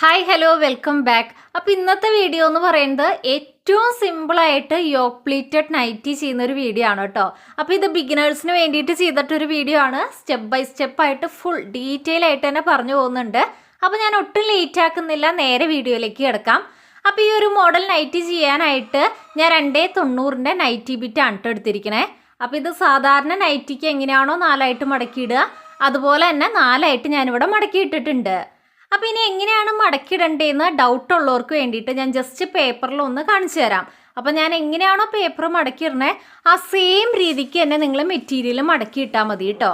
Hi hello welcome back അപ്പോൾ ഇന്നത്തെ video എന്ന് പറയുന്നത് ഏറ്റവും സിമ്പിളായിട്ട് യോക്ക് പ്ലീറ്റഡ് നൈറ്റി ചെയ്യുന്ന ഒരു വീഡിയോ ആണ് കേട്ടോ. അപ്പോൾ ഇത് ബിഗിനേഴ്സിന് വേണ്ടിയിട്ട് ചെയ്തിട്ടൊരു വീഡിയോ ആണ്. സ്റ്റെപ്പ് ബൈ സ്റ്റെപ്പ് ആയിട്ട് ഫുൾ ഡീറ്റെയിൽ ആയിട്ട് തന്നെ പറഞ്ഞു പോകുന്നുണ്ട്. അപ്പോൾ ഞാൻ ഒട്ടും ലേറ്റ് ആക്കുന്നില്ല. നേരെ വീഡിയോയിലേക്ക് കിടക്കാം. അപ്പോൾ ഈ ഒരു മോഡൽ നൈറ്റി ചെയ്യാനായിട്ട് ഞാൻ രണ്ടേ തൊണ്ണൂറിന്റെ നൈറ്റി ബിറ്റ് കേട്ടോ എടുത്തിരിക്കണേ. അപ്പോൾ ഇത് സാധാരണ നൈറ്റിക്ക് എങ്ങനെയാണോ നാലായിട്ട് മടക്കിയിടുക. അതുപോലെ തന്നെ നാലായിട്ട് ഞാനിവിടെ മടക്കിയിട്ടിട്ടുണ്ട്. അപ്പോൾ ഇനി എങ്ങനെയാണ് മടക്കിയിടണ്ടേന്ന് ഡൗട്ട് ഉള്ളവർക്ക് വേണ്ടിയിട്ട് ഞാൻ ജസ്റ്റ് പേപ്പറിൽ ഒന്ന് കാണിച്ചു തരാം. അപ്പോൾ ഞാൻ എങ്ങനെയാണോ പേപ്പർ മടക്കിയിടണേ ആ സെയിം രീതിക്ക് തന്നെ നിങ്ങൾ മെറ്റീരിയൽ മടക്കിയിട്ടാൽ മതി കേട്ടോ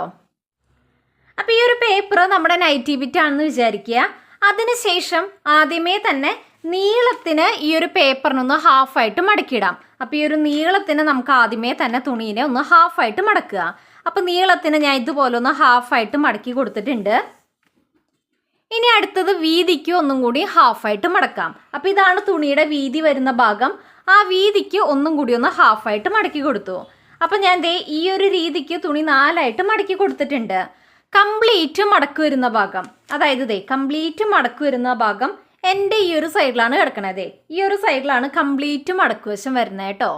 അപ്പോൾ ഈ ഒരു പേപ്പർ നമ്മുടെ നൈറ്റി ബിറ്റ് ആണെന്ന് വിചാരിക്കുക. അതിനുശേഷം ആദ്യമേ തന്നെ നീളത്തിന് ഈ ഒരു പേപ്പറിനൊന്ന് ഹാഫായിട്ട് മടക്കിയിടാം. അപ്പോൾ ഈ ഒരു നീളത്തിന് നമുക്ക് ആദ്യമേ തന്നെ തുണീനെ ഒന്ന് ഹാഫായിട്ട് മടക്കുക. അപ്പോൾ നീളത്തിന് ഞാൻ ഇതുപോലെ ഒന്ന് ഹാഫായിട്ട് മടക്കി കൊടുത്തിട്ടുണ്ട്. ഇനി അടുത്തത് വീതിക്ക് ഒന്നും കൂടി ഹാഫായിട്ട് മടക്കാം. അപ്പോൾ ഇതാണ് തുണിയുടെ വീതി വരുന്ന ഭാഗം. ആ വീതിക്ക് ഒന്നും കൂടി ഒന്ന് ഹാഫായിട്ട് മടക്കി കൊടുത്തു. അപ്പോൾ ഞാൻ ദേ ഈ ഒരു രീതിക്ക് തുണി നാലായിട്ട് മടക്കി കൊടുത്തിട്ടുണ്ട്. കംപ്ലീറ്റ് മടക്ക് വരുന്ന ഭാഗം. അതായത് ദേ കംപ്ലീറ്റ് മടക്ക് വരുന്ന ഭാഗം എന്റെ ഈ ഒരു സൈഡിലാണ് കിടക്കണത് ഈ ഒരു സൈഡിലാണ് കംപ്ലീറ്റ് മടക്ക് വശം വരുന്നത് കേട്ടോ.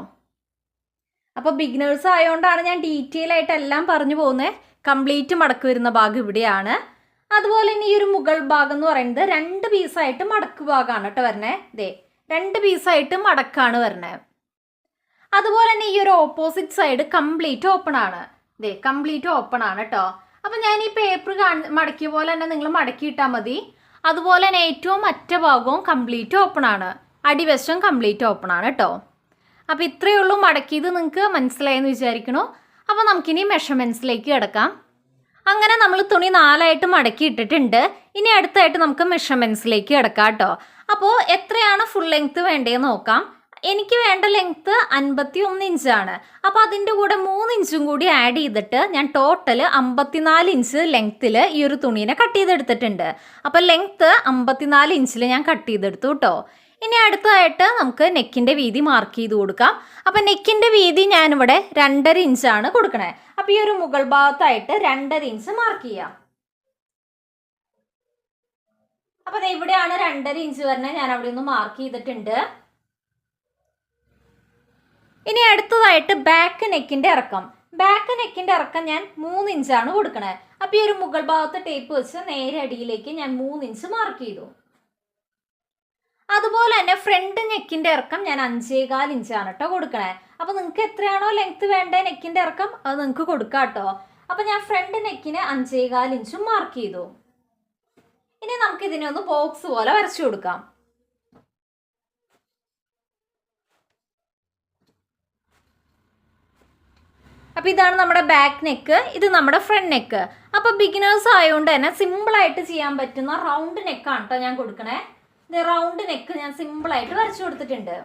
അപ്പോൾ ബിഗിനേഴ്സ് ആയതുകൊണ്ടാണ് ഞാൻ ഡീറ്റെയിൽ ആയിട്ട് എല്ലാം പറഞ്ഞു പോകുന്നത് കംപ്ലീറ്റ് മടക്ക് വരുന്ന ഭാഗം ഇവിടെയാണ്. അതുപോലെ തന്നെ ഈ ഒരു മുകൾ ഭാഗം എന്ന് പറയുന്നത് രണ്ട് പീസായിട്ട് മടക്ക് ഭാഗമാണ് കേട്ടോ വരണേ. ദേ രണ്ട് പീസായിട്ട് മടക്കാണ് വരണേ. അതുപോലെ തന്നെ ഈ ഒരു ഓപ്പോസിറ്റ് സൈഡ് കംപ്ലീറ്റ് ഓപ്പൺ ആണ്. ദേ കംപ്ലീറ്റ് ഓപ്പൺ ആണ് കേട്ടോ. അപ്പം ഞാൻ ഈ പേപ്പർ കാണി മടക്കിയ പോലെ തന്നെ നിങ്ങൾ മടക്കിയിട്ടാൽ മതി. അതുപോലെ തന്നെ ഏറ്റവും മറ്റ ഭാഗവും കംപ്ലീറ്റ് ഓപ്പൺ ആണ്. അടിവശം കംപ്ലീറ്റ് ഓപ്പൺ ആണ് കേട്ടോ. അപ്പോൾ ഇത്രയേ ഉള്ളൂ മടക്കിയത് നിങ്ങൾക്ക് മനസ്സിലായെന്ന് വിചാരിക്കണോ അപ്പോൾ നമുക്കിനി മെഷർമെന്റ്സിലേക്ക് കിടക്കാം. അങ്ങനെ നമ്മൾ തുണി നാലായിട്ട് മടക്കി ഇട്ടിട്ടുണ്ട്. ഇനി അടുത്തായിട്ട് നമുക്ക് മെഷർമെന്റ്സിലേക്ക് കിടക്കാം കേട്ടോ. അപ്പോൾ എത്രയാണ് ഫുൾ ലെങ്ത്ത് വേണ്ടതെന്ന് നോക്കാം. എനിക്ക് വേണ്ട ലെങ്ത്ത് അൻപത്തി ഒന്ന് ഇഞ്ചാണ് അപ്പോൾ അതിന്റെ കൂടെ മൂന്ന് ഇഞ്ചും കൂടി ആഡ് ചെയ്തിട്ട് ഞാൻ ടോട്ടൽ അമ്പത്തിനാല് ഇഞ്ച് ലെങ്ത്തിൽ ഈ ഒരു തുണീനെ കട്ട് ചെയ്തെടുത്തിട്ടുണ്ട്. അപ്പോൾ ലെങ്ത്ത് അമ്പത്തിനാല് ഇഞ്ചിൽ ഞാൻ കട്ട് ചെയ്തെടുത്തു കേട്ടോ. ഇനി അടുത്തതായിട്ട് നമുക്ക് നെക്കിന്റെ വീതി മാർക്ക് ചെയ്ത് കൊടുക്കാം. അപ്പോൾ നെക്കിന്റെ വീതി ഞാനിവിടെ രണ്ടര ഇഞ്ചാണ് കൊടുക്കണേ. അപ്പം ഈ ഒരു മുകൾ ഭാഗത്തായിട്ട് രണ്ടര ഇഞ്ച് മാർക്ക് ചെയ്യാം. അപ്പൊ ഇവിടെയാണ് രണ്ടര ഇഞ്ച് വരുന്നത് ഞാൻ അവിടെ ഒന്ന് മാർക്ക് ചെയ്തിട്ടുണ്ട്. ഇനി അടുത്തതായിട്ട് ബാക്ക് നെക്കിന്റെ ഇറക്കം. ബാക്ക് നെക്കിന്റെ ഇറക്കം ഞാൻ മൂന്ന് ഇഞ്ചാണ് കൊടുക്കണേ. അപ്പൊ ഈ ഒരു മുകൾ ഭാഗത്ത് ടേപ്പ് വെച്ച് നേരെ അടിയിലേക്ക് ഞാൻ മൂന്ന് ഇഞ്ച് മാർക്ക് ചെയ്തു. അതുപോലെ തന്നെ ഫ്രണ്ട് നെക്കിന്റെ ഇറക്കം ഞാൻ അഞ്ചേകാൽ ഇഞ്ചാണ് കേട്ടോ കൊടുക്കണേ. അപ്പൊ നിങ്ങൾക്ക് എത്രയാണോ ലെങ്ത് വേണ്ട നെക്കിന്റെ ഇറക്കം അത് നിങ്ങൾക്ക് കൊടുക്കാം കേട്ടോ അപ്പൊ ഞാൻ ഫ്രണ്ട് നെക്കിന് അഞ്ചേകാൽ ഇഞ്ചും മാർക്ക് ചെയ്തു. ഇനി നമുക്ക് ഇതിനെ ഒന്ന് ബോക്സ് പോലെ വരച്ചു കൊടുക്കാം. അപ്പോൾ ഇതാണ് നമ്മുടെ ബാക്ക് നെക്ക് ഇത് നമ്മുടെ ഫ്രണ്ട് നെക്ക് അപ്പോൾ ബിഗിനേഴ്സ് ആയതുകൊണ്ട് തന്നെ സിമ്പിളായിട്ട് ചെയ്യാൻ പറ്റുന്ന റൗണ്ട് നെക്കാണ് കേട്ടോ ഞാൻ കൊടുക്കണേ. ഇത് റൗണ്ട് നെക്ക് ഞാൻ സിമ്പിളായിട്ട് വരച്ചു കൊടുത്തിട്ടുണ്ട്.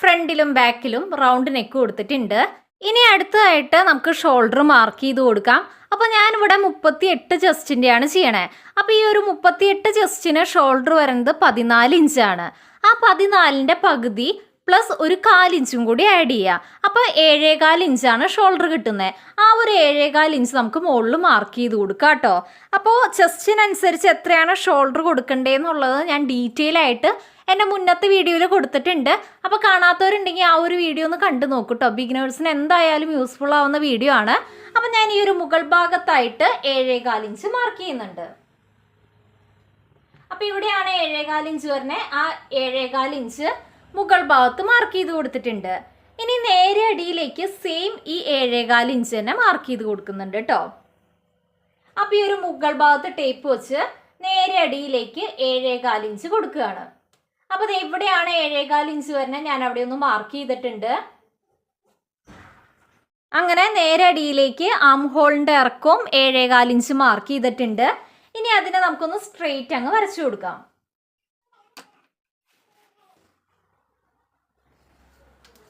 ഫ്രണ്ടിലും ബാക്കിലും റൗണ്ട് നെക്ക് കൊടുത്തിട്ടുണ്ട്. ഇനി അടുത്തതായിട്ട് നമുക്ക് ഷോൾഡർ മാർക്ക് ചെയ്ത് കൊടുക്കാം. അപ്പോൾ ഞാനിവിടെ മുപ്പത്തി എട്ട് ചെസ്റ്റിന്റെയാണ് ചെയ്യണേ. അപ്പോൾ ഈ ഒരു മുപ്പത്തി എട്ട് ചെസ്റ്റിന് ഷോൾഡർ വരുന്നത് പതിനാല് ഇഞ്ചാണ്. ആ പതിനാലിന്റെ പകുതി പ്ലസ് ഒരു കാലിഞ്ചും കൂടി ആഡ് ചെയ്യുക അപ്പോൾ ഏഴേകാൽ ഇഞ്ചാണ് ഷോൾഡർ കിട്ടുന്നത് ആ ഒരു ഏഴേകാൽ ഇഞ്ച് നമുക്ക് മുകളിൽ മാർക്ക് ചെയ്ത് കൊടുക്കാം കേട്ടോ. അപ്പോൾ ചെസ്റ്റിനനുസരിച്ച് എത്രയാണ് ഷോൾഡർ കൊടുക്കേണ്ടതെന്നുള്ളത് ഞാൻ ഡീറ്റെയിൽ ആയിട്ട് എന്റെ മുന്നത്തെ വീഡിയോയിൽ കൊടുത്തിട്ടുണ്ട്. അപ്പോൾ കാണാത്തവരുണ്ടെങ്കിൽ ആ ഒരു വീഡിയോ ഒന്ന് കണ്ടു നോക്കൂ കേട്ടോ ബിഗിനേഴ്സിന് എന്തായാലും യൂസ്ഫുൾ ആവുന്ന വീഡിയോ ആണ്. അപ്പോൾ ഞാൻ ഈ ഒരു മുകൾ ഭാഗത്തായിട്ട് ഏഴേകാൽ ഇഞ്ച് മാർക്ക് ചെയ്യുന്നുണ്ട്. അപ്പോൾ ഇവിടെയാണ് ഏഴേകാൽ ഇഞ്ച് വരുന്നത് ആ ഏഴേകാൽ ഇഞ്ച് മുകൾ ഭാഗത്ത് മാർക്ക് ചെയ്ത് കൊടുത്തിട്ടുണ്ട്. ഇനി നേരെ അടിയിലേക്ക് സെയിം ഈ ഏഴേകാൽ ഇഞ്ച് തന്നെ മാർക്ക് ചെയ്ത് കൊടുക്കുന്നുണ്ട് കേട്ടോ അപ്പോൾ ഈ ഒരു മുകൾ ഭാഗത്ത് ടേപ്പ് വെച്ച് നേരെ അടിയിലേക്ക് ഏഴേകാൽ ഇഞ്ച് കൊടുക്കുകയാണ്. അപ്പോൾ ഇത് എവിടെയാണ് ഏഴേകാൽ ഇഞ്ച് വരുന്നത് ഞാൻ അവിടെ ഒന്ന് മാർക്ക് ചെയ്തിട്ടുണ്ട്. അങ്ങനെ നേരെ അടിയിലേക്ക് ആം ഹോളിന്റെ ഇറക്കവും ഏഴേകാൽ ഇഞ്ച് മാർക്ക് ചെയ്തിട്ടുണ്ട്. ഇനി അതിനെ നമുക്കൊന്ന് സ്ട്രെയിറ്റ് അങ്ങ് വരച്ചു കൊടുക്കാം.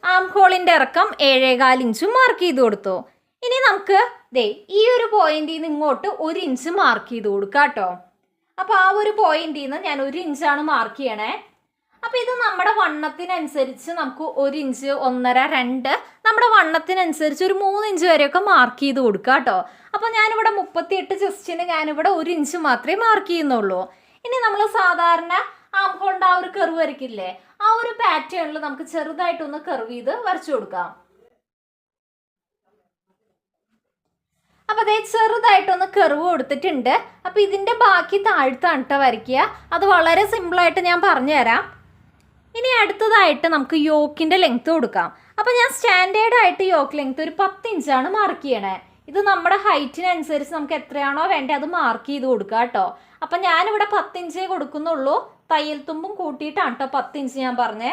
ആം ഹോളിന്റെ ഇറക്കം ഏഴേകാൽ ഇഞ്ചും മാർക്ക് ചെയ്ത് കൊടുത്തു. ഇനി നമുക്ക് ദേ ഈ ഒരു പോയിന്റിൽ നിന്ന് ഇങ്ങോട്ട് ഒരു ഇഞ്ച് മാർക്ക് ചെയ്ത് കൊടുക്കാം കേട്ടോ അപ്പോൾ ആ ഒരു പോയിന്റിൽ നിന്ന് ഞാൻ ഒരു ഇഞ്ചാണ് മാർക്ക് ചെയ്യണേ. അപ്പോൾ ഇത് നമ്മുടെ വണ്ണത്തിനനുസരിച്ച് നമുക്ക് ഒരു ഇഞ്ച് ഒന്നര രണ്ട് നമ്മുടെ വണ്ണത്തിനനുസരിച്ച് ഒരു മൂന്ന് ഇഞ്ച് വരെയൊക്കെ മാർക്ക് ചെയ്ത് കൊടുക്കുക കേട്ടോ. അപ്പോൾ ഞാനിവിടെ മുപ്പത്തിയെട്ട് ചെസ്റ്റിന് ഞാനിവിടെ ഒരു ഇഞ്ച് മാത്രമേ മാർക്ക് ചെയ്യുന്നുള്ളൂ. ഇനി നമ്മൾ സാധാരണ ആം ആ ഒരു കെർവ് വരയ്ക്കില്ലേ ആ ഒരു പാറ്റേണിൽ നമുക്ക് ചെറുതായിട്ടൊന്ന് കെർവ് ചെയ്ത് വരച്ചു കൊടുക്കാം. അപ്പൊ അതേ ചെറുതായിട്ടൊന്ന് കെർവ് കൊടുത്തിട്ടുണ്ട്. അപ്പൊ ഇതിന്റെ ബാക്കി താഴ്ത്താണ് കേട്ടോ വരയ്ക്കുക. അത് വളരെ സിമ്പിളായിട്ട് ഞാൻ പറഞ്ഞുതരാം. ഇനി അടുത്തതായിട്ട് നമുക്ക് യോക്കിന്റെ ലെങ്ത് കൊടുക്കാം. അപ്പൊ ഞാൻ സ്റ്റാൻഡേർഡ് ആയിട്ട് യോക്ക് ലെങ്ത് ഒരു പത്ത് ഇഞ്ചാണ് മാർക്ക് ചെയ്യണേ. ഇത് നമ്മുടെ ഹൈറ്റിനനുസരിച്ച് നമുക്ക് എത്രയാണോ വേണ്ടത് അത് മാർക്ക് ചെയ്ത് കൊടുക്കുക കേട്ടോ അപ്പൊ ഞാനിവിടെ പത്ത് ഇഞ്ചേ കൊടുക്കുന്നുള്ളൂ. തയ്യൽ തുമ്പും കൂട്ടിയിട്ടാണ് കേട്ടോ പത്ത് ഇഞ്ച് ഞാൻ പറഞ്ഞേ.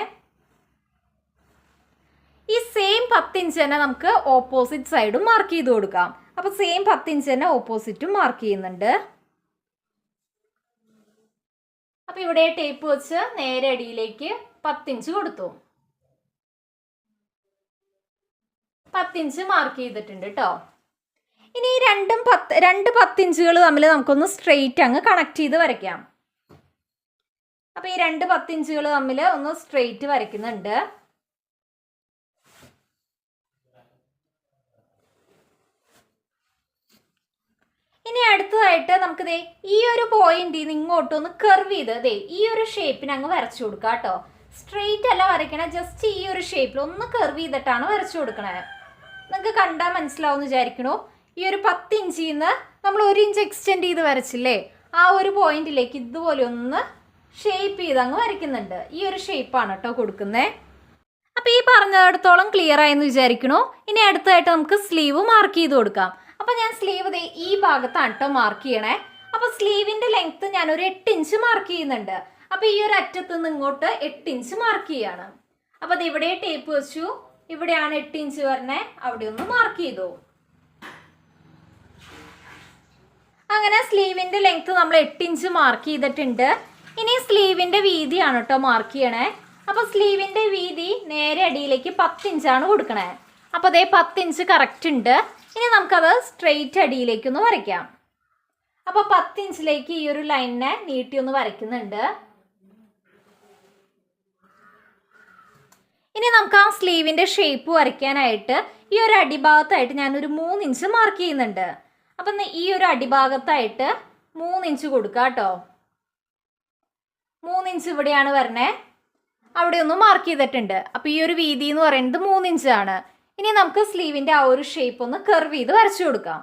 ഈ സെയിം പത്ത് ഇഞ്ച് തന്നെ നമുക്ക് ഓപ്പോസിറ്റ് സൈഡും മാർക്ക് ചെയ്ത് കൊടുക്കാം. അപ്പൊ സെയിം പത്ത് ഇഞ്ച് തന്നെ ഓപ്പോസിറ്റും മാർക്ക് ചെയ്യുന്നുണ്ട്. അപ്പൊ ഇവിടെ ടേപ്പ് വെച്ച് നേരെ അടിയിലേക്ക് പത്തിഞ്ച് കൊടുത്തു. പത്തിഞ്ച് മാർക്ക് ചെയ്തിട്ടുണ്ട് കേട്ടോ ഇനി ഈ രണ്ടും പത്ത് രണ്ട് പത്തിഞ്ചുകൾ തമ്മിൽ നമുക്കൊന്ന് സ്ട്രെയിറ്റ് അങ്ങ് കണക്ട് ചെയ്ത് വരയ്ക്കാം. അപ്പൊ ഈ രണ്ട് പത്തിഞ്ചുകൾ തമ്മിൽ ഒന്ന് സ്ട്രെയിറ്റ് വരയ്ക്കുന്നുണ്ട്. ഇനി അടുത്തതായിട്ട് നമുക്ക് ദേ ഈ ഒരു പോയിന്റ് ഇങ്ങോട്ടൊന്ന് കർവ് ചെയ്ത് ഈ ഒരു ഷേപ്പിന് അങ്ങ് വരച്ചു കൊടുക്കാം കേട്ടോ സ്ട്രെയിറ്റ് അല്ല വരയ്ക്കണേ ജസ്റ്റ് ഈ ഒരു ഷേപ്പിൽ ഒന്ന് കർവ് ചെയ്തിട്ടാണ് വരച്ചു കൊടുക്കണേ. നിങ്ങൾക്ക് കണ്ടാൽ മനസ്സിലാവുമെന്ന് വിചാരിക്കണു. ഈ ഒരു പത്ത് ഇഞ്ചിൽ നിന്ന് നമ്മൾ ഒരു ഇഞ്ച് എക്സ്റ്റെൻഡ് ചെയ്ത് വരച്ചില്ലേ ആ ഒരു പോയിന്റിലേക്ക് ഇതുപോലെ ഒന്ന് ഷേപ്പ് ചെയ്ത് അങ്ങ് വരയ്ക്കുന്നുണ്ട്. ഈ ഒരു ഷേപ്പാണ് കേട്ടോ കൊടുക്കുന്നത് അപ്പോൾ ഈ പറഞ്ഞിടത്തോളം ക്ലിയർ ആയെന്ന് വിചാരിക്കണു. ഇനി അടുത്തതായിട്ട് നമുക്ക് സ്ലീവ് മാർക്ക് ചെയ്ത് കൊടുക്കാം. അപ്പോൾ ഞാൻ സ്ലീവ് ഈ ഭാഗത്താണ് കേട്ടോ മാർക്ക് ചെയ്യണേ. അപ്പോൾ സ്ലീവിന്റെ ലെങ്ത്ത് ഞാൻ ഒരു എട്ട് ഇഞ്ച് മാർക്ക് ചെയ്യുന്നുണ്ട്. അപ്പോൾ ഈ ഒരു അറ്റത്ത് നിന്ന് ഇങ്ങോട്ട് എട്ട് ഇഞ്ച് മാർക്ക് ചെയ്യാണ്. അപ്പോൾ അത് ഇവിടെ ടേപ്പ് വെച്ചു. ഇവിടെയാണ് എട്ട് ഇഞ്ച് വരണേ അവിടെ ഒന്ന് മാർക്ക് ചെയ്തു. അങ്ങനെ സ്ലീവിന്റെ ലെങ്ത് നമ്മൾ എട്ട് ഇഞ്ച് മാർക്ക് ചെയ്തിട്ടുണ്ട്. ഇനി സ്ലീവിന്റെ വീതിയാണ് കേട്ടോ മാർക്ക് ചെയ്യണേ. അപ്പൊ സ്ലീവിന്റെ വീതി നേരെ അടിയിലേക്ക് പത്ത് ഇഞ്ചാണ് കൊടുക്കണേ. അപ്പൊ അതേ പത്ത് ഇഞ്ച് കറക്റ്റ് ഉണ്ട്. ഇനി നമുക്കത് സ്ട്രെയിറ്റ് അടിയിലേക്ക് ഒന്ന് വരയ്ക്കാം. അപ്പൊ പത്ത് ഇഞ്ചിലേക്ക് ഈ ഒരു ലൈനിനെ നീട്ടി ഒന്ന് വരയ്ക്കുന്നുണ്ട്. ഇനി നമുക്ക് ആ സ്ലീവിന്റെ ഷേപ്പ് വരയ്ക്കാനായിട്ട് ഈ ഒരു അടിഭാഗത്തായിട്ട് ഞാനൊരു മൂന്ന് ഇഞ്ച് മാർക്ക് ചെയ്യുന്നുണ്ട്. അപ്പം ഈ ഒരു അടിഭാഗത്തായിട്ട് മൂന്ന് ഇഞ്ച് കൊടുക്കുക കേട്ടോ മൂന്ന് ഇഞ്ച് ഇവിടെയാണ് വരണേ. അവിടെ ഒന്ന് മാർക്ക് ചെയ്തിട്ടുണ്ട്. അപ്പോൾ ഈ ഒരു വീതി എന്ന് പറയുന്നത് മൂന്ന് ഇഞ്ചാണ് ഇനി നമുക്ക് സ്ലീവിന്റെ ആ ഒരു ഷേപ്പ് ഒന്ന് കർവ് ചെയ്ത് വരച്ചു കൊടുക്കാം.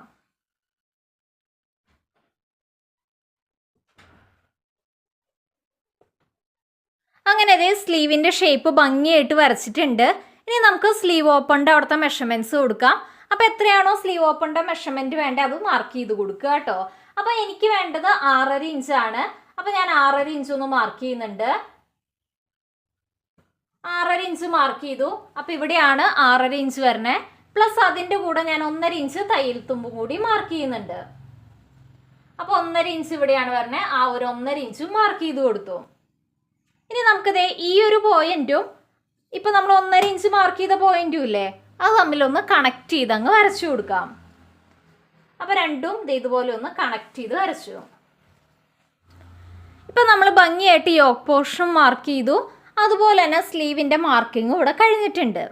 അങ്ങനെ അതേ സ്ലീവിന്റെ ഷേപ്പ് ഭംഗിയായിട്ട് വരച്ചിട്ടുണ്ട്. ഇനി നമുക്ക് സ്ലീവ് ഓപ്പണിന്റെ അവിടുത്തെ മെഷർമെന്റ്സ് കൊടുക്കാം. അപ്പൊ എത്രയാണോ സ്ലീവ് ഓപ്പണിന്റെ മെഷർമെന്റ് വേണ്ടത് അത് മാർക്ക് ചെയ്ത് കൊടുക്കുക കേട്ടോ. അപ്പൊ എനിക്ക് വേണ്ടത് ആറര ഇഞ്ചാണ് അപ്പൊ ഞാൻ ആറര ഇഞ്ച് ഒന്ന് മാർക്ക് ചെയ്യുന്നുണ്ട്. ആറര ഇഞ്ച് മാർക്ക് ചെയ്തു. അപ്പൊ ഇവിടെയാണ് ആറര ഇഞ്ച് വരണേ പ്ലസ് അതിന്റെ കൂടെ ഞാൻ ഒന്നര ഇഞ്ച് തയ്യൽ തുമ്പും കൂടി മാർക്ക് ചെയ്യുന്നുണ്ട്. അപ്പോൾ ഒന്നര ഇഞ്ച് ഇവിടെയാണ് വരണേ ആ ഒരു ഒന്നര ഇഞ്ചും മാർക്ക് ചെയ്ത് കൊടുത്തു. ഇനി നമുക്കിത് ഈ ഒരു പോയിന്റും ഇപ്പൊ നമ്മൾ ഒന്നര ഇഞ്ച് മാർക്ക് ചെയ്ത പോയിന്റും ഇല്ലേ? അത് തമ്മിലൊന്ന് കണക്ട് ചെയ്ത് അങ്ങ് വരച്ചു കൊടുക്കാം. അപ്പൊ രണ്ടും ദേ ഇതുപോലെ ഒന്ന് കണക്ട് ചെയ്ത് വരച്ചു. ഇപ്പൊ നമ്മൾ ഭംഗിയായിട്ട് യോക്ക് പോർഷൻ മാർക്ക് ചെയ്തു. അതുപോലെ തന്നെ സ്ലീവിന്റെ മാർക്കിങ്ങും ഇവിടെ കഴിഞ്ഞിട്ടുണ്ട്.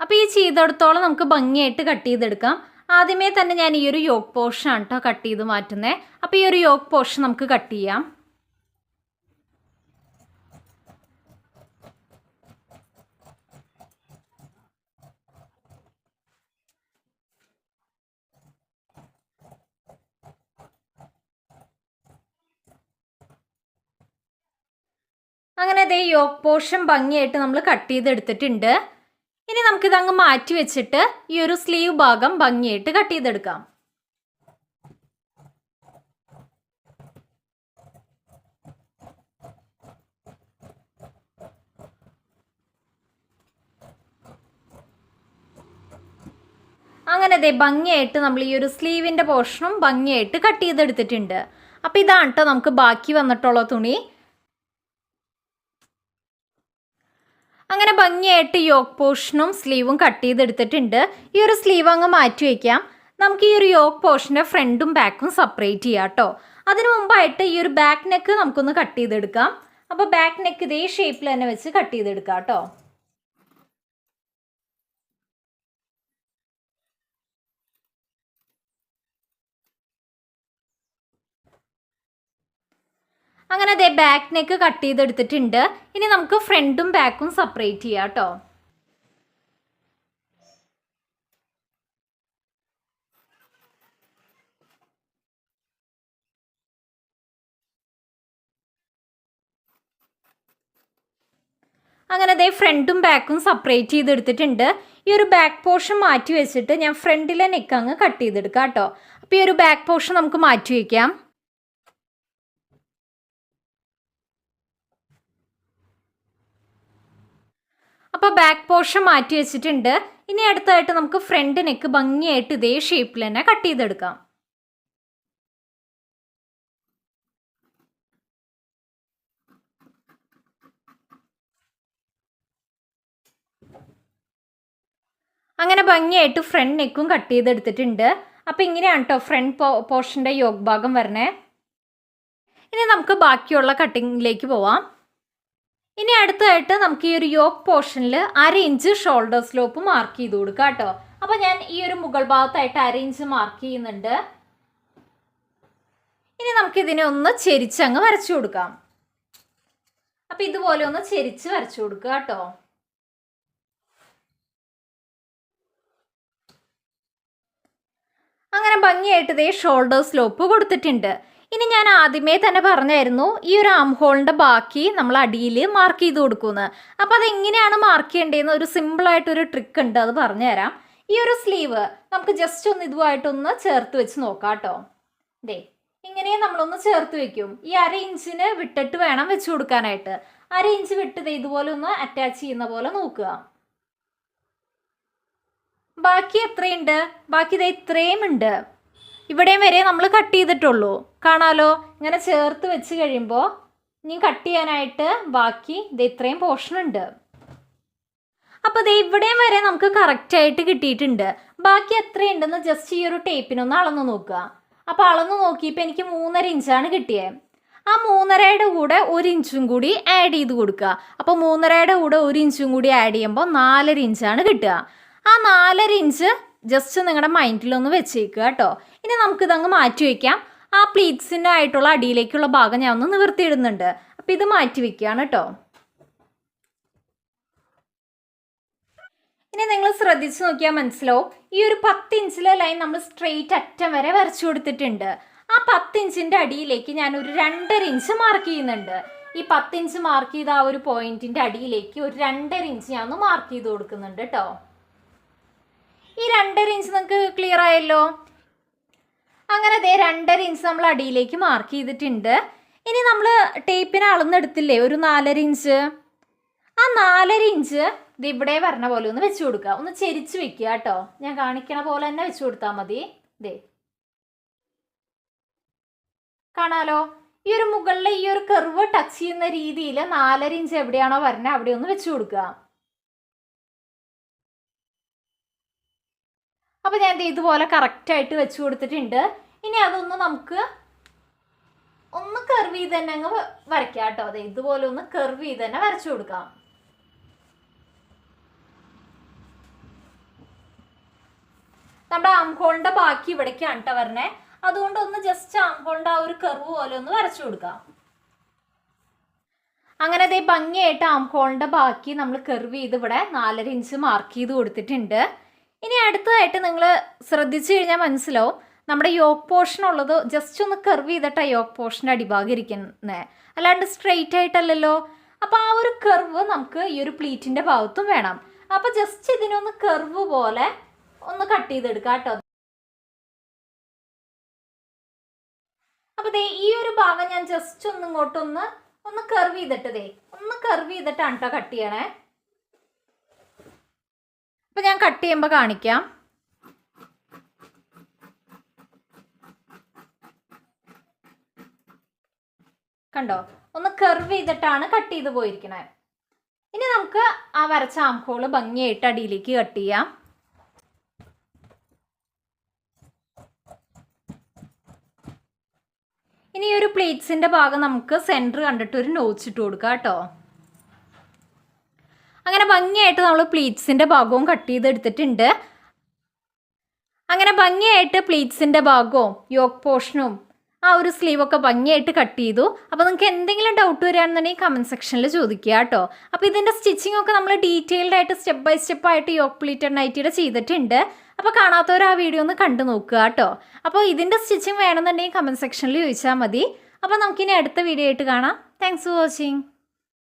അപ്പോൾ ഈ ചെയ്തെടുത്തോളം നമുക്ക് ഭംഗിയായിട്ട് കട്ട് ചെയ്തെടുക്കാം. ആദ്യമേ തന്നെ ഞാൻ ഈ ഒരു യോക്ക് പോർഷൻ ആണ് കേട്ടോ കട്ട് ചെയ്ത് മാറ്റുന്നത് അപ്പോൾ ഈ ഒരു യോക്ക് പോർഷൻ നമുക്ക് കട്ട് ചെയ്യാം. അങ്ങനെ അതേ യോക്ക് പോർഷൻ ഭംഗിയായിട്ട് നമ്മൾ കട്ട് ചെയ്തെടുത്തിട്ടുണ്ട്. ഇനി നമുക്കിത് അങ്ങ് മാറ്റി വെച്ചിട്ട് ഈ ഒരു സ്ലീവ് ഭാഗം ഭംഗിയായിട്ട് കട്ട് ചെയ്തെടുക്കാം. അങ്ങനെ ദേ ഭംഗിയായിട്ട് നമ്മൾ ഈ ഒരു സ്ലീവിന്റെ പോർഷനും ഭംഗിയായിട്ട് കട്ട് ചെയ്തെടുത്തിട്ടുണ്ട്. അപ്പോൾ ഇതാണ് കേട്ടോ നമുക്ക് ബാക്കി വന്നിട്ടുള്ള തുണി. അങ്ങനെ ഭംഗിയായിട്ട് യോക്ക് പോർഷനും സ്ലീവും കട്ട് ചെയ്തെടുത്തിട്ടുണ്ട്. ഈ ഒരു സ്ലീവ് അങ്ങ് മാറ്റി വയ്ക്കാം നമുക്ക് ഈ ഒരു യോക്ക് പോർഷന്റെ ഫ്രണ്ടും ബാക്കും സെപ്പറേറ്റ് ചെയ്യാം കേട്ടോ. അതിനു മുമ്പായിട്ട് ഈ ഒരു ബാക്ക് നെക്ക് നമുക്കൊന്ന് കട്ട് ചെയ്തെടുക്കാം. അപ്പോൾ ബാക്ക് നെക്ക് ഇതേ ഷേപ്പിൽ തന്നെ വെച്ച് കട്ട് ചെയ്തെടുക്കാം കേട്ടോ. അങ്ങനെ അതേ ബാക്ക് നെക്ക് കട്ട് ചെയ്തെടുത്തിട്ടുണ്ട്. ഇനി നമുക്ക് ഫ്രണ്ടും ബാക്കും സെപ്പറേറ്റ് ചെയ്യാം കേട്ടോ. അങ്ങനെ അതേ ഫ്രണ്ടും ബാക്കും സെപ്പറേറ്റ് ചെയ്തെടുത്തിട്ടുണ്ട്. ഈ ഒരു ബാക്ക് പോർഷൻ മാറ്റി വെച്ചിട്ട് ഞാൻ ഫ്രണ്ടിലെ നെക്ക് അങ്ങ് കട്ട് ചെയ്തെടുക്കാം കേട്ടോ. അപ്പോൾ ഈ ഒരു ബാക്ക് പോർഷൻ നമുക്ക് മാറ്റി വയ്ക്കാം അപ്പോൾ ബാക്ക് പോർഷൻ മാറ്റി വെച്ചിട്ടുണ്ട്. ഇനി അടുത്തായിട്ട് നമുക്ക് ഫ്രണ്ട് നെക്ക് ഭംഗിയായിട്ട് ഇതേ ഷേപ്പിൽ തന്നെ കട്ട് ചെയ്തെടുക്കാം. അങ്ങനെ ഭംഗിയായിട്ട് ഫ്രണ്ട് നെക്കും കട്ട് ചെയ്തെടുത്തിട്ടുണ്ട്. അപ്പോൾ ഇങ്ങനെയാണ് കേട്ടോ ഫ്രണ്ട് പോ പോർഷന്റെ യോഗ ഭാഗം വരണേ. ഇനി നമുക്ക് ബാക്കിയുള്ള കട്ടിങ്ങിലേക്ക് പോവാം. ഇനി അടുത്തായിട്ട് നമുക്ക് ഈ ഒരു യോക്ക് പോർഷനിൽ അര ഇഞ്ച് ഷോൾഡർ സ്ലോപ്പ് മാർക്ക് ചെയ്ത് കൊടുക്കാം കേട്ടോ. അപ്പോൾ ഞാൻ ഈ ഒരു മുകൾ ഭാഗത്തായിട്ട് അര ഇഞ്ച് മാർക്ക് ചെയ്യുന്നുണ്ട്. ഇനി നമുക്ക് ഇതിനെ ഒന്ന് ചെരിച്ചങ്ങ് വരച്ചു കൊടുക്കാം. അപ്പോൾ ഇതുപോലെ ഒന്ന് ചെരിച്ച് വരച്ചു കൊടുക്കുക കേട്ടോ. അങ്ങനെ ഭംഗിയായിട്ട് ഇതേ ഷോൾഡർ സ്ലോപ്പ് കൊടുത്തിട്ടുണ്ട്. ഇനി ഞാൻ ആദ്യമേ തന്നെ പറഞ്ഞായിരുന്നു ഈ ഒരു ആം ഹോളിന്റെ ബാക്കി നമ്മൾ അടിയിൽ മാർക്ക് ചെയ്ത് കൊടുക്കുമെന്ന് അപ്പോൾ അതെങ്ങനെയാണ് മാർക്ക് ചെയ്യേണ്ടതെന്ന് ഒരു സിമ്പിളായിട്ടൊരു ട്രിക്ക് ഉണ്ട് അത് പറഞ്ഞുതരാം. ഈ ഒരു സ്ലീവ് നമുക്ക് ജസ്റ്റ് ഒന്ന് ഇതുമായിട്ടൊന്ന് ചേർത്ത് വെച്ച് നോക്കാം കേട്ടോ. ദേ ഇങ്ങനെ നമ്മളൊന്ന് ചേർത്ത് വെക്കും. ഈ അര ഇഞ്ചിന് വിട്ടിട്ട് വേണം വെച്ച് കൊടുക്കാനായിട്ട്. അര ഇഞ്ച് വിട്ട് ദേ ഇതുപോലെ ഒന്ന് അറ്റാച്ച് ചെയ്യുന്ന പോലെ നോക്കുക. ബാക്കി എത്രയുണ്ട്? ബാക്കി ഇത് ഇത്രയും ഉണ്ട്. ഇവിടെയും വരെ നമ്മൾ കട്ട് ചെയ്തിട്ടുള്ളൂ. കാണാലോ? ഇങ്ങനെ ചേർത്ത് വെച്ച് കഴിയുമ്പോൾ ഇനി കട്ട് ചെയ്യാനായിട്ട് ബാക്കി ഇത് ഇത്രയും പോർഷൻ ഉണ്ട്. അപ്പോൾ ഇത് ഇവിടെയും വരെ നമുക്ക് കറക്റ്റായിട്ട് കിട്ടിയിട്ടുണ്ട്. ബാക്കി എത്രയുണ്ടെന്ന് ജസ്റ്റ് ഈ ഒരു ടേപ്പിനൊന്ന് അളന്ന് നോക്കുക. അപ്പോൾ അളന്ന് നോക്കിയപ്പോൾ എനിക്ക് മൂന്നര ഇഞ്ചാണ് കിട്ടിയത് ആ മൂന്നരയുടെ കൂടെ ഒരു ഇഞ്ചും കൂടി ആഡ് ചെയ്ത് കൊടുക്കുക. അപ്പോൾ മൂന്നരയുടെ കൂടെ ഒരു ഇഞ്ചും കൂടി ആഡ് ചെയ്യുമ്പോൾ നാലര ഇഞ്ചാണ് കിട്ടുക. ആ നാലര ഇഞ്ച് ജസ്റ്റ് നിങ്ങളുടെ മൈൻഡിലൊന്ന് വെച്ചേക്കുക കേട്ടോ. ഇനി നമുക്കിതങ്ങ് മാറ്റി വയ്ക്കാം ആ പ്ലീറ്റ്സിന്റെ ആയിട്ടുള്ള അടിയിലേക്കുള്ള ഭാഗം ഞാൻ ഒന്ന് നിവർത്തിയിടുന്നുണ്ട്. അപ്പം ഇത് മാറ്റി വയ്ക്കുകയാണ് കേട്ടോ. ഇനി നിങ്ങൾ ശ്രദ്ധിച്ചു നോക്കിയാൽ മനസ്സിലാവും. ഈ ഒരു പത്ത് ഇഞ്ചിലെ ലൈൻ നമ്മൾ സ്ട്രെയിറ്റ് അറ്റം വരെ വരച്ചു കൊടുത്തിട്ടുണ്ട്. ആ പത്ത് ഇഞ്ചിന്റെ അടിയിലേക്ക് ഞാൻ ഒരു രണ്ടര ഇഞ്ച് മാർക്ക് ചെയ്യുന്നുണ്ട്. ഈ പത്ത് ഇഞ്ച് മാർക്ക് ചെയ്ത ആ ഒരു പോയിന്റിന്റെ അടിയിലേക്ക് ഒരു രണ്ടര ഇഞ്ച് ഞാൻ ഒന്ന് മാർക്ക് ചെയ്ത് കൊടുക്കുന്നുണ്ട് കേട്ടോ. ഈ രണ്ടര ഇഞ്ച് നിങ്ങൾക്ക് ക്ലിയർ ആയല്ലോ? അങ്ങനെ ദേ രണ്ടര ഇഞ്ച് നമ്മൾ അടിയിലേക്ക് മാർക്ക് ചെയ്തിട്ടുണ്ട്. ഇനി നമ്മൾ ടേപ്പിന് അളന്നെടുത്തില്ലേ? ഒരു നാലര ഇഞ്ച് ആ നാലര ഇഞ്ച് ഇത് ഇവിടെ വരണ പോലെ ഒന്ന് വെച്ച് കൊടുക്കുക ഒന്ന് ചെരിച്ച് വെക്കുക കേട്ടോ. ഞാൻ കാണിക്കണ പോലെ തന്നെ വെച്ച് കൊടുത്താൽ മതി. ദേ. കാണാലോ? ഈ ഒരു മുകളിലെ ഈ ഒരു കർവ് ടച്ച് ചെയ്യുന്ന രീതിയിൽ നാലര ഇഞ്ച് എവിടെയാണോ വരണേ അവിടെ ഒന്ന് വെച്ച് കൊടുക്കുക അപ്പോൾ ഞാൻ ഇതുപോലെ കറക്റ്റായിട്ട് വെച്ച് കൊടുത്തിട്ടുണ്ട്. ഇനി അതൊന്ന് നമുക്ക് ഒന്ന് കർവ് ചെയ്ത് തന്നെ അങ്ങ് വരയ്ക്കാം കേട്ടോ. അതെ ഇതുപോലെ ഒന്ന് കർവ് ചെയ്ത് തന്നെ വരച്ചു കൊടുക്കാം. നമ്മുടെ ആംഹോളിന്റെ ബാക്കി ഇവിടേക്കാണ് കേട്ടോ വരണേ. അതുകൊണ്ട് ഒന്ന് ജസ്റ്റ് ആംഹോളിന്റെ ആ ഒരു കർവ് പോലെ ഒന്ന് വരച്ചു കൊടുക്കാം. അങ്ങനെ അതേ ഭംഗിയായിട്ട് ആംഹോളിന്റെ ബാക്കി നമ്മൾ കർവ് ചെയ്ത് ഇവിടെ നാലര ഇഞ്ച് മാർക്ക് ചെയ്ത് കൊടുത്തിട്ടുണ്ട്. ഇനി അടുത്തതായിട്ട് നിങ്ങൾ ശ്രദ്ധിച്ചു കഴിഞ്ഞാൽ മനസ്സിലാവും. നമ്മുടെ യോക്ക് പോർഷൻ ഉള്ളത് ജസ്റ്റ് ഒന്ന് കർവ് ചെയ്തിട്ടാണ് യോക്ക് പോർഷന്റെ അടിഭാഗം ഇരിക്കുന്നത് അല്ലാണ്ട് സ്ട്രെയിറ്റ് ആയിട്ടല്ലല്ലോ. അപ്പോൾ ആ ഒരു കർവ് നമുക്ക് ഈ ഒരു പ്ലീറ്റിന്റെ ഭാഗത്തും വേണം. അപ്പോൾ ജസ്റ്റ് ഇതിനൊന്ന് കർവ് പോലെ ഒന്ന് കട്ട് ചെയ്തെടുക്കാം കേട്ടോ. അപ്പോൾ ദേ ഈ ഒരു ഭാഗം ഞാൻ ജസ്റ്റ് ഒന്ന് ഇങ്ങോട്ടൊന്ന് ഒന്ന് കർവ് ചെയ്തിട്ട് ദേ ഒന്ന് കർവ് ചെയ്തിട്ടാണ് കേട്ടോ കട്ട് ചെയ്യണേ. അപ്പോൾ ഞാൻ കട്ട് ചെയ്യുമ്പോൾ കാണിക്കാം. കണ്ടോ? ഒന്ന് കർവ് ചെയ്തിട്ടാണ് കട്ട് ചെയ്ത് പോയിരിക്കുന്നത് ഇനി നമുക്ക് ആ വരച്ച ആംഹോൾ ഭംഗിയായിട്ട് അടിയിലേക്ക് കട്ട് ചെയ്യാം. ഇനി ഒരു പ്ലേറ്റ്സിന്റെ ഭാഗം നമുക്ക് സെന്റർ കണ്ടിട്ട് ഒരു നോച്ചിട്ട് കൊടുക്കാം കേട്ടോ. ഭംഗിയായിട്ട് നമ്മൾ പ്ലീറ്റ്സിന്റെ ഭാഗവും കട്ട് ചെയ്തെടുത്തിട്ടുണ്ട്. അങ്ങനെ ഭംഗിയായിട്ട് പ്ലീറ്റ്സിന്റെ ഭാഗവും യോക്ക് പോർഷനും ആ ഒരു സ്ലീവൊക്കെ ഭംഗിയായിട്ട് കട്ട് ചെയ്തു. അപ്പോൾ നിങ്ങൾക്ക് എന്തെങ്കിലും ഡൗട്ട് വരികയാണെന്നുണ്ടെങ്കിൽ കമന്റ് സെക്ഷനിൽ ചോദിക്കുക കേട്ടോ. അപ്പോൾ ഇതിന്റെ സ്റ്റിച്ചിങ് ഒക്കെ നമ്മൾ ഡീറ്റെയിൽഡ് ആയിട്ട് സ്റ്റെപ്പ് ബൈ സ്റ്റെപ്പ് ആയിട്ട് യോക്ക് പ്ലീറ്റഡ് നൈറ്റിയുടെ ചെയ്തിട്ടുണ്ട്. അപ്പോൾ കാണാത്തവർ ആ വീഡിയോ ഒന്ന് കണ്ടു നോക്കുക കേട്ടോ. അപ്പോൾ ഇതിന്റെ സ്റ്റിച്ചിങ് വേണമെന്നുണ്ടെങ്കിൽ കമന്റ് സെക്ഷനിൽ ചോദിച്ചാൽ മതി. അപ്പോൾ നമുക്കിനി അടുത്ത വീഡിയോ ആയിട്ട് കാണാം. Thanks for watching